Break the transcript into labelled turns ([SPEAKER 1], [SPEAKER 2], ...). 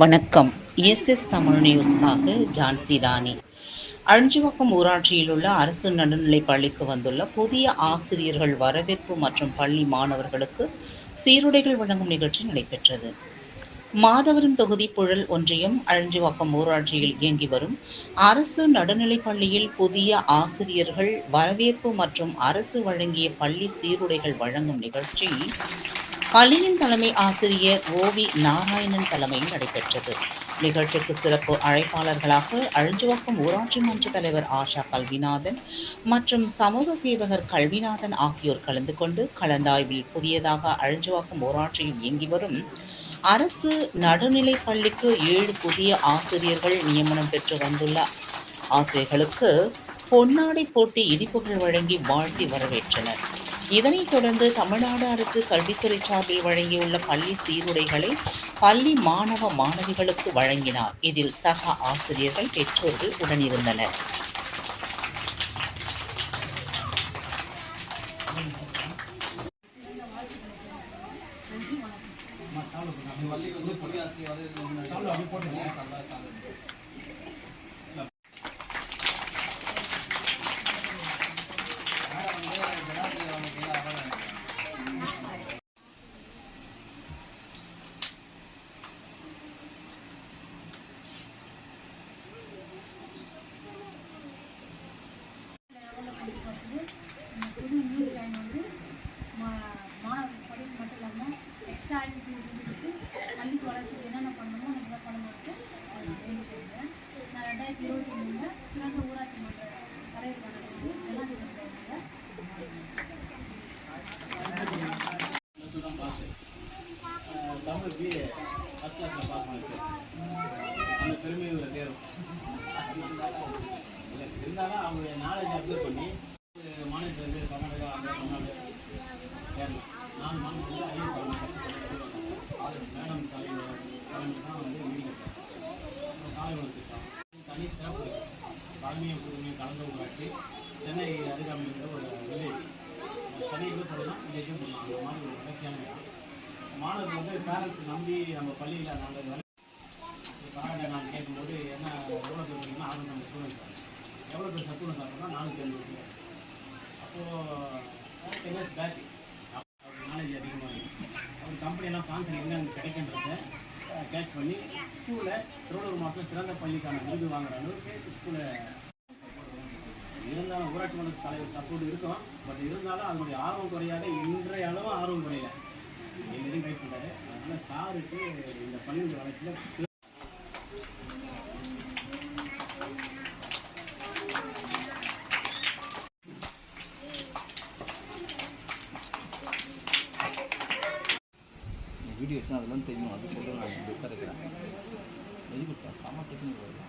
[SPEAKER 1] வணக்கம். S S Tamil நியூஸ்க்காக ஜான்சி ராணி. அழிஞ்சிவக்கம் ஊராட்சியில் உள்ள அரசு நடுநிலைப் பள்ளிக்கு வந்துள்ள புதிய ஆசிரியர்கள் வரவேற்பு மற்றும் பள்ளி மாணவர்களுக்கு சீருடைகள் வழங்கும் நிகழ்ச்சி நடைபெற்றது. மாதவரம் தொகுதி புழல் ஒன்றியம் அழிஞ்சிவாக்கம் ஊராட்சியில் இயங்கி வரும் அரசு நடுநிலைப் பள்ளியில் புதிய ஆசிரியர்கள் வரவேற்பு மற்றும் அரசு வழங்கிய பள்ளி சீருடைகள் வழங்கும் நிகழ்ச்சி பள்ளியின் தலைமை ஆசிரியர் ஓவி நாராயணன் தலைமையில் நடைபெற்றது. நிகழ்ச்சிக்கு சிறப்பு அழைப்பாளர்களாக அழிஞ்சுவக்கம் ஊராட்சி மன்ற தலைவர் ஆஷா கல்விநாதன் மற்றும் சமூக சேவகர் கல்விநாதன் ஆகியோர் கலந்து கொண்டு கலந்தாய்வில் புதியதாக அழிஞ்சுவாக்கம் ஊராட்சியில் இயங்கி வரும். அரசு நடுநிலைப் பள்ளிக்கு ஏழு புதிய ஆசிரியர்கள் நியமனம் பெற்று வந்துள்ள ஆசிரியர்களுக்கு பொன்னாடை போட்டி இனிப்புகள் வழங்கி வாழ்த்தி வரவேற்றனர். இதனைத் தொடர்ந்து தமிழ்நாடு அரசு கல்வித்துறை சார்பில் வழங்கியுள்ள பள்ளி சீருடைகளை பள்ளி மாணவ மாணவிகளுக்கு வழங்கினார். இதில் சக ஆசிரியர்கள் பெற்றோர்கள் உடனிருந்தனர்.
[SPEAKER 2] வந்து வந்து புது நியூ லைன் வந்து மா- மாணவர்கள் படிப்பு மட்டும் இல்லாமல் எக்ஸ்ட்ரா ஆக்டிவிட்டி பள்ளிக்கு வளர்ச்சிக்கு என்னென்ன பண்ணணுமோ நீங்கள் பண்ண நான் வேண்டி செய்கிறேன் நான் ரெண்டாயிரத்தி இருபத்தி மூணில் சிறந்த ஊராட்சி மன்ற தலைவர் பண்ணது வந்து
[SPEAKER 3] தமிழ் பிஏ ஃபஸ்ட் கிளாஸில் பாஸ் பண்ணிச்சு அந்த இருந்தாலும் அவங்க நாலேஜ் அப்சர்வ் பண்ணி கர்நாடகா அந்த தமிழ்நாடு கேரளா நாலு மேடம் தலைவர் தலைமை தான் வந்து மீடியம் காலை உணவு திட்டம் தனி சிறப்பு தாழ்மையும் புதுமையும் கலந்து ஊராட்சி சென்னை அருகாமையில் ஒரு வில்லேஜ் சென்னையில் சொல்லலாம் வில்லேஜும் சொல்லலாம் அந்த மாதிரி ஒரு வளர்ச்சியான இடம் மாணவர்கள் வந்து பேரண்ட்ஸ் நம்பி நம்ம பள்ளியில் நாங்கள் வேலை நான் கேட்கும்போது என்ன எவ்வளோ பேர் படிக்கணும் ஆறு நம்ம ஸ்டூடெண்ட்ஸ் எவ்வளோ பேர் சத்துணவு சாப்பிட்றோம் நானூற்றி ஐம்பது பேர் அப்போது டென் பேக் அவருக்கு நாலேஜ் அதிகமாக அவர் கம்பெனியெல்லாம் கான்சல் எங்கெங்க கிடைக்கின்றத கேட்ச் பண்ணி ஸ்கூலில் திருவள்ளூர் மாவட்டம் சிறந்த பள்ளிக்கான விருது வாங்குற அளவுக்கு ஸ்கூலில் இருந்தாலும் ஊராட்சி மன்ற தலைவர் சப்போர்ட் இருக்கும் பட் இருந்தாலும் அதனுடைய ஆர்வம் குறையாத இன்றைய அளவு ஆர்வம் குறையல எங்களையும் கைட் பண்ணுறாரு அதனால சாருக்கு இந்த பள்ளியுடைய வளர்ச்சியில்
[SPEAKER 4] வீடியோ எடுத்து அதெல்லாம் தெரியும். அது சொல்கிறேன் நான். உட்கார இருக்கிறேன் வெரி குட் செம்ம டெக்னிக் வருது